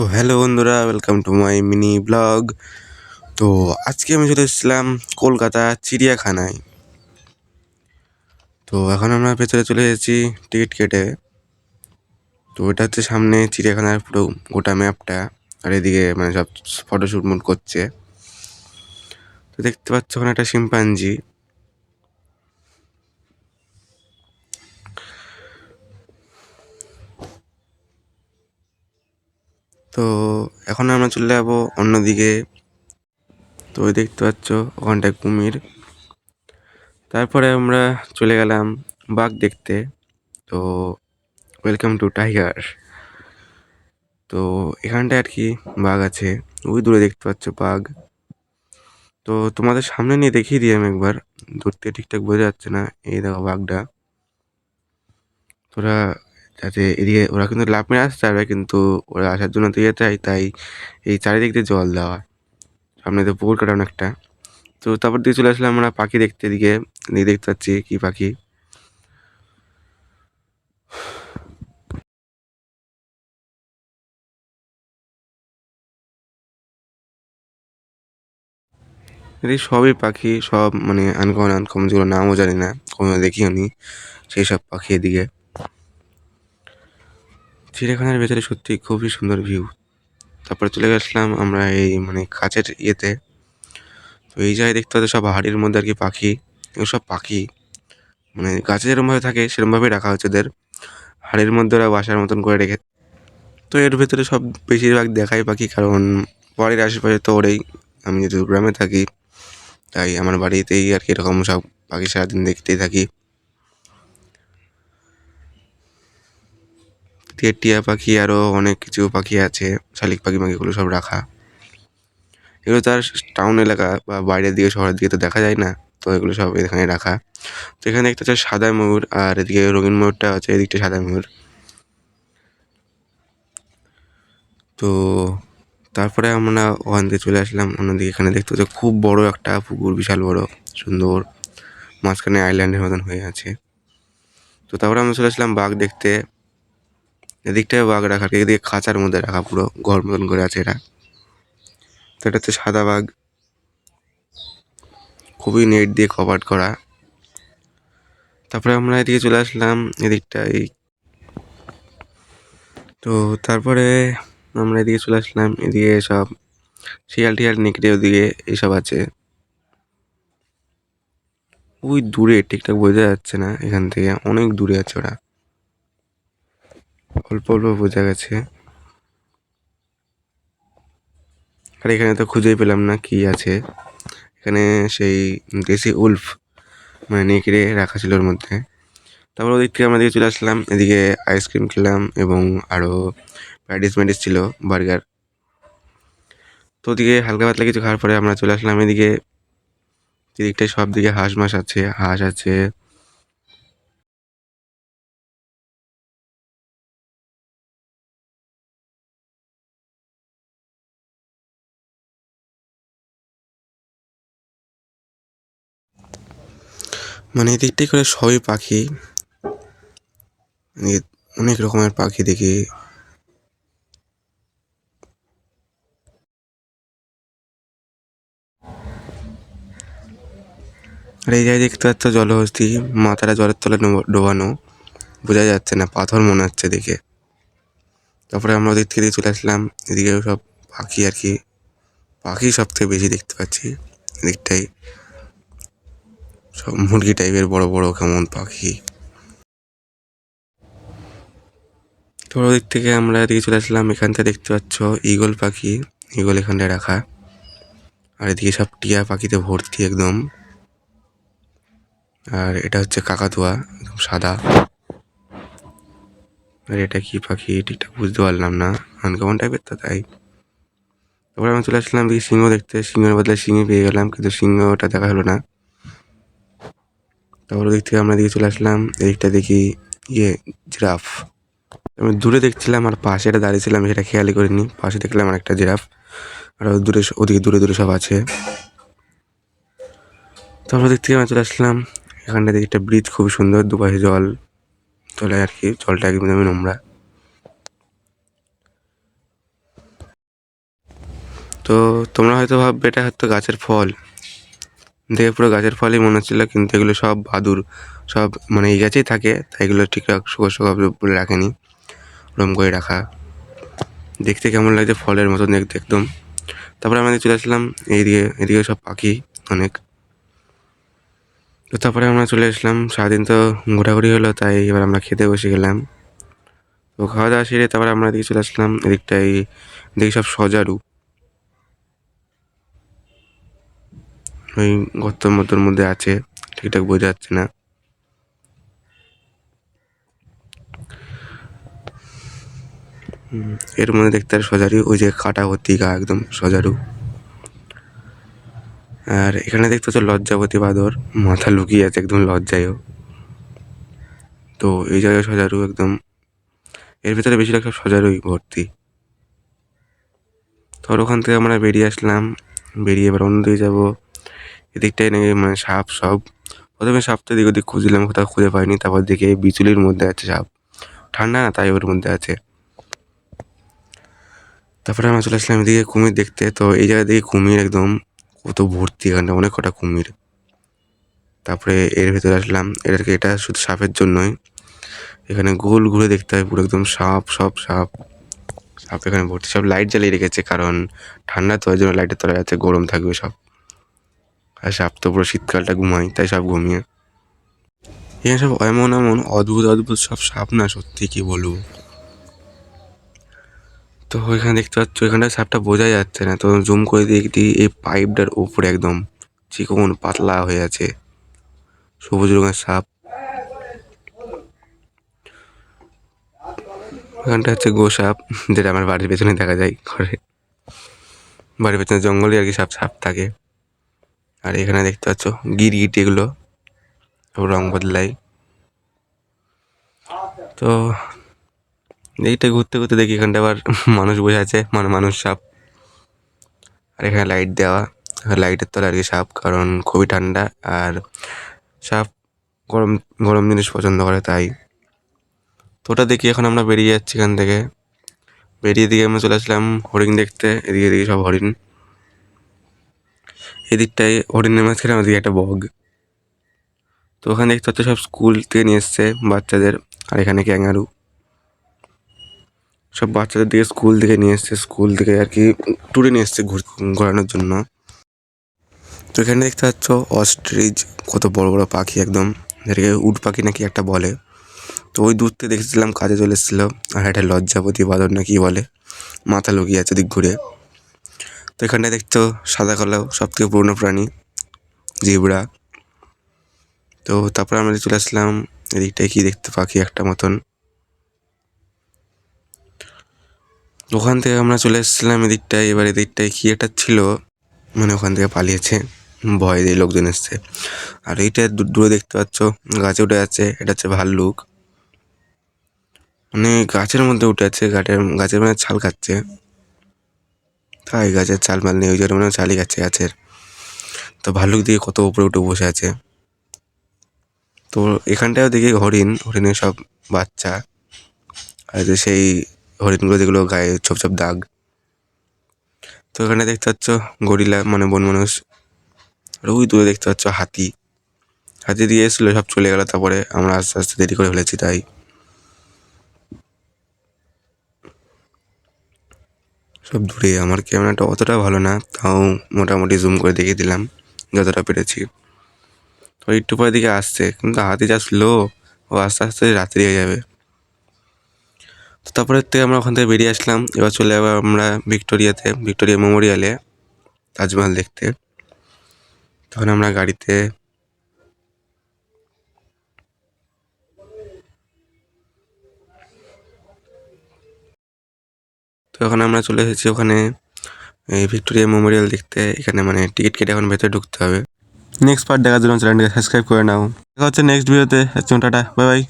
তো হ্যালো বন্ধুরা welcome to my mini blog তো আজকে আমি চলে এসেছিলাম কলকাতা চিড়িয়াখানায়। তো এখন আমরা ভেতরে চলে এসেছি টিকিট কেটে। তো এটা হচ্ছে সামনে চিড়িয়াখানার পুরো গোটা ম্যাপটা আর এদিকে মানে সব ফটোশ্যুট মুট করছে। তো দেখতে পাচ্ছ ওখানে একটা শিম্পাঞ্জি। তো এখন আমরা চলে যাব অন্যদিকে তো দেখতে পাচ্ছ ওখানটায় কুমির। তারপরে আমরা চলে গেলাম বাঘ দেখতে। তো ওয়েলকাম টু টাইগার তো এখানটায় আর কি বাঘ আছে। ওই দূরে দেখতে পাচ্ছ বাঘ। তো তোমাদের সামনে নিয়ে দেখিয়ে দিই আমি একবার। দূর থেকে ঠিকঠাক বোঝা যাচ্ছে না। এই দেখো বাঘটা। তোরা যাতে এদিকে ওরা কিন্তু লাভ মেরে আসতে পারবে, কিন্তু ওরা আসার জন্য দিয়ে চাই তাই এই চারিদিক দিয়ে জল দেওয়া সামনে তো পুকুর কাটানো একটা তো তারপর দিয়ে চলে আসলাম আমরা পাখি দেখতে এদিকে। এদিকে দেখতে পাচ্ছি কী পাখি। এদিকে সবই পাখি, সব মানে আনকমন আনকমন যেগুলো নামও জানি না কোনো দেখিও নি, সেই সব পাখি এদিকে। চিড়িয়াখানার ভেতরে সত্যি খুবই সুন্দর ভিউ তারপরে চলে গেছিলাম আমরা এই মানে কাছের ইয়েতে। তো এই জায়গায় দেখতে পাচ্ছি সব হাড়ির মধ্যে আর কি পাখি সব পাখি। মানে গাছে যেরকমভাবে থাকে সেরকমভাবেই রাখা হচ্ছে ওদের। হাড়ির মধ্যে ওরা বাসার মতন করে রেখে তো এর ভেতরে সব বেশিরভাগ দেখাই পাখি, কারণ বাড়ির আশেপাশে তো ওরেই। আমি যেহেতু গ্রামে থাকি, তাই আমার বাড়িতেই আর কি এরকম সব পাখি সারাদিন দেখতেই থাকি। দিয়ে টিয়া পাখি আরও অনেক কিছু পাখি আছে, শালিক পাখি মাখিগুলো সব রাখা। এগুলো তো আর টাউন এলাকা বা বাইরের দিকে, শহরের দিকে তো দেখা যায় না, তো এগুলো সব এখানে রাখা। তো এখানে একটা হচ্ছে সাদা ময়ূর আর এদিকে রঙিন ময়ূরটা আছে এদিকটা সাদা ময়ূর তো তারপরে আমরা ওখান থেকে চলে আসলাম, অন্যদিকে এখানে দেখতে হচ্ছে খুব বড় একটা পুকুর, বিশাল বড়, সুন্দর। মাঝখানে আইল্যান্ডের মতন হয়ে আছে। তো তারপরে আমরা চলে আসলাম বাঘ দেখতে। এদিকটায় বাঘ রাখা, এদিকে খাঁচার মধ্যে রাখা পুরো, ঘর মতন করে আছে এটা তো এটা হচ্ছে সাদা বাঘ। খুবই নেট দিয়ে কভার করা। তারপরে আমরা এদিকে চলে আসলাম এদিকটাই তো তারপরে আমরা এদিকে চলে আসলাম, এদিকে সব শিয়াল টিয়াল নেকড়ে ওদিকে এইসব আছে। ওই দূরে, ঠিকঠাক বোঝা যাচ্ছে না এখান থেকে, অনেক দূরে আছে ওরা। অল্প অল্প বোঝা গেছে। আর এখানে তো খুঁজেই পেলাম না কি আছে। এখানে সেই দেশি উলফ মানে নেকড়ে রাখা ছিল ওর মধ্যে। তারপর ওদিক থেকে আমরা দিকে চলে আসলাম, এদিকে আইসক্রিম খেলাম এবং আরও প্যাটিস ম্যাটিস ছিল বার্গার তো ওদিকে হালকা পাতলা কিছু খাওয়ার পরে আমরা চলে আসলাম এদিকে। এদিকটায় সব দিকে হাঁস মাস আছে, হাঁস আছে মানে এদিকটাই করে সবই পাখি। মানে অনেক রকমের পাখি দেখি। আর এই জায়গায় দেখতে পাচ্ছ জলহস্তি মাথাটা জলের তলে ডোব- ডোবানো। বোঝা যাচ্ছে না, পাথর মনে হচ্ছে দেখে। তারপরে আমরা ওদিক থেকে চলে আসলাম এদিকে সব পাখি আর কি। পাখি সব থেকে বেশি দেখতে পাচ্ছি, এদিকটাই। সব মুরগি টাইপের বড় বড় কেমন পাখি। তো ওদিক থেকে আমরা এদিকে চলে আসলাম, এখান থেকে দেখতে পাচ্ছ ঈগল পাখি। ঈগল এখানটায় রাখা। আর এদিকে সব টিয়া পাখিতে ভর্তি একদম। আর এটা হচ্ছে কাকাতুয়া, একদম সাদা। আর এটা কি পাখি? ঠিকঠাক বুঝতে পারলাম না। আনকমন টাইপের তো তাই। তারপরে আমি চলে আসলাম দেখি সিংহ দেখতে। সিংহের বদলে সিংহ পেয়ে গেলাম, কিন্তু সিংহটা দেখা হলো না। তারপর ওদিক থেকে আমরা দিকে চলে আসলাম, এদিকটা দেখি ইয়ে জিরাফ। আমি দূরে দেখছিলাম আর পাশে একটা দাঁড়িয়েছিলাম, সেটা খেয়ালই করিনি। পাশে দেখলাম আর একটা জিরাফ। আর দূরে ওদিকে দূরে দূরে সব আছে। তারপর ওদিক থেকে আমরা চলে আসলাম। এখানটা দেখি একটা ব্রিজ খুবই সুন্দর, দুপাশে জল চলে আর কি, জলটা একদমই নোংরা। তো তোমরা হয়তো ভাববে, এটা হয়তো গাছের ফল। দেখে পুরো গাছের ফলই মনে হচ্ছিল, কিন্তু এগুলো সব বাদুর সব মানে এই গাছেই থাকে, তাই এগুলো ঠিকঠাক শুকো শুকো বলে রাখেনি। ওরম করে রাখা। দেখতে কেমন লাগছে ফলের মতন দেখতে একদম। তারপরে আমাদের চলে আসলাম এইদিকে, এদিকে সব পাখি অনেক। তো তারপরে আমরা চলে আসলাম, সারাদিন তো ঘোরাঘুরি হলো, তাই এবার আমরা খেতে বসে গেলাম। তো খাওয়া দাওয়া সেরে তারপরে আমরা এদিকে চলে আসলাম এদিকটাই এদিকে সব সজারু। ওই গর্তর মতোর মধ্যে আছে, ঠিকঠাক বোঝা যাচ্ছে না। এর মধ্যে দেখতে আর সজারু, ওই যে কাটা ভর্তি গা, একদম সজারু। আর এখানে দেখতে হচ্ছে লজ্জাবতী বাদর, মাথা লুকিয়ে আছে, একদম লজ্জায়ও তো এই জায়গায় সজারু একদম, এর ভিতরে বেশিরভাগ সব সজারুই ভর্তি। তো ওখান থেকে আমরা বেরিয়ে আসলাম, বেরিয়ে এবার অন্যদিকে যাব। এদিকটাই নাকি মানে সাপ, সব। প্রথমে সাপটা এদিক ওদিক খুঁজলাম, কোথাও খুঁজে পাইনি। তারপর দেখে বিচুলির মধ্যে আছে সাপ। ঠান্ডা না, তাই ওর মধ্যে আছে। তারপরে আমরা চলে আসলাম এদিকে কুমির দেখতে। তো এই জায়গা থেকে কুমির একদম কত ভর্তি, এখানটা অনেক কটা কুমির। তারপরে এর ভেতরে আসলাম। এটাকে এটা শুধু সাপের জন্যই। এখানে গোল ঘুরে দেখতে হয়, পুরো একদম সাপ, সব সাপ। সাপ এখানে ভর্তি। সব লাইট জ্বালিয়ে রেখেছে, কারণ ঠান্ডা তো ওই জন্য লাইটের তলায় আছে, গরম থাকবে সব। আর সাপ তো পুরো শীতকালটা ঘুমাই তাই সব ঘুমিয়ে। এখানে সব এমন এমন অদ্ভুত অদ্ভুত সব সাপ না, সত্যি কি বলব? তো ওইখানে দেখতে পাচ্ছ, এখানটা সাপটা বোঝা যাচ্ছে না। তো জুম করে দেখি এই পাইপটার উপরে একদম চিকন পাতলা হয়ে আছে। সবুজ রঙের সাপ। ওখানটা হচ্ছে গো সাপ, যেটা আমার বাড়ির পেছনে দেখা যায় ঘরে। বাড়ির পেছনে জঙ্গলে আর কি সাপ সাপ থাকে। আর এখানে দেখতে পাচ্ছ গিরগিট এগুলো রং বদলাই। তো এইটা ঘুরতে ঘুরতে দেখি, এখানটা আবার মানুষ বসে আছে মানে মানুষ সাপ। আর এখানে লাইট দেওয়া লাইটের তলা আর কি সাপ, কারণ খুবই ঠান্ডা, আর সাপ গরম গরম জিনিস পছন্দ করে, তাই। তো ওটা দেখি, এখন আমরা বেরিয়ে যাচ্ছি এখান থেকে। বেরিয়ে দিকে আমরা চলে আসলাম হরিণ দেখতে, এদিকে এদিকে সব হরিণ। এদিকটায় হরিণের মাঝখানে আমাদের একটা বগ। তো ওখানে দেখতে পাচ্ছ সব স্কুল থেকে নিয়ে এসছে বাচ্চাদের, আর এখানে ক্যাঙ্গারু। সব বাচ্চাদের দিকে স্কুল থেকে নিয়ে এসছে স্কুল থেকে আর কি ট্যুরে নিয়ে এসছে ঘুর, ঘোরানোর জন্য। তো এখানে দেখতে পাচ্ছ অস্ট্রিচ কত বড় বড় পাখি একদম। এটাকে উট পাখি নাকি একটা বলে। তো ওই দূর থেকে দেখেছিলাম, কাজে চলে এসেছিল। আর একটা লজ্জাপতি বাদর না কি বলে। মাথা লুকিয়ে আছে দিক ঘুরে। তো এখানটায় দেখতো সাদা কালো সব থেকে পুরনো প্রাণী জিবড়া তো তারপর আমরা চলে আসলাম, এদিকটায় কি দেখতে পাখি একটা মতন। ওখান থেকে আমরা চলে এসেছিলাম এদিকটায়, এবার এদিকটায় কি একটা ছিল মানে ওখান থেকে পালিয়েছে। ভয় দিয়ে লোকজন এসছে। আর এইটা দূরে দেখতে পাচ্ছ, গাছে উঠে আছে, এটা হচ্ছে ভাল্লুক। মানে গাছের মধ্যে উঠে আছে গাছের গাছের মানে ছাল খাচ্ছে। তাই গাছের ছাল মাল নেই ওই জন্য মানে ছালই খাচ্ছে গাছের তো ভাল্লুক দিয়ে কত উপরে উঠে বসে আছে। তো এখানটাও দেখি হরিণ, হরিণের সব বাচ্চা। আর যে সেই হরিণগুলো যেগুলো গায়ে ছোপ ছোপ দাগ। তো এখানে দেখতে পাচ্ছ গরিলা মানে বন মানুষ। আর ওই দূরে দেখতে পাচ্ছ হাতি। হাতি দিয়ে এসেছিল সব চলে গেল, তারপরে আমরা আস্তে আস্তে দেরি করে ফেলেছি তাই। সব দূরে। আমার ক্যামেরাটা অতটা ভালো না, তাও মোটামুটি জুম করে দেখিয়ে দিলাম, যতটা পেরেছি। তো একটু পরের দিকে আসছে, কিন্তু হাতি যা স্লো ও আস্তে আস্তে রাত্রি হয়ে যাবে। তো তারপরের থেকে আমরা ওখান থেকে বেরিয়ে আসলাম, এবার চলে যাব আমরা ভিক্টোরিয়াতে, ভিক্টোরিয়া মেমোরিয়ালে, তাজমহল দেখতে। তখন আমরা গাড়িতে তো এখন আমরা চলে এসেছি ওখানে, এই ভিক্টোরিয়া মেমোরিয়াল দেখতে। এখানে মানে টিকিট কেটে এখন ভেতরে ঢুকতে হবে। নেক্সট পার্ট দেখার জন্য চ্যানেলটাকে সাবস্ক্রাইব করে নাও। দেখা হচ্ছে নেক্সট ভিডিওতে টাটা। Bye bye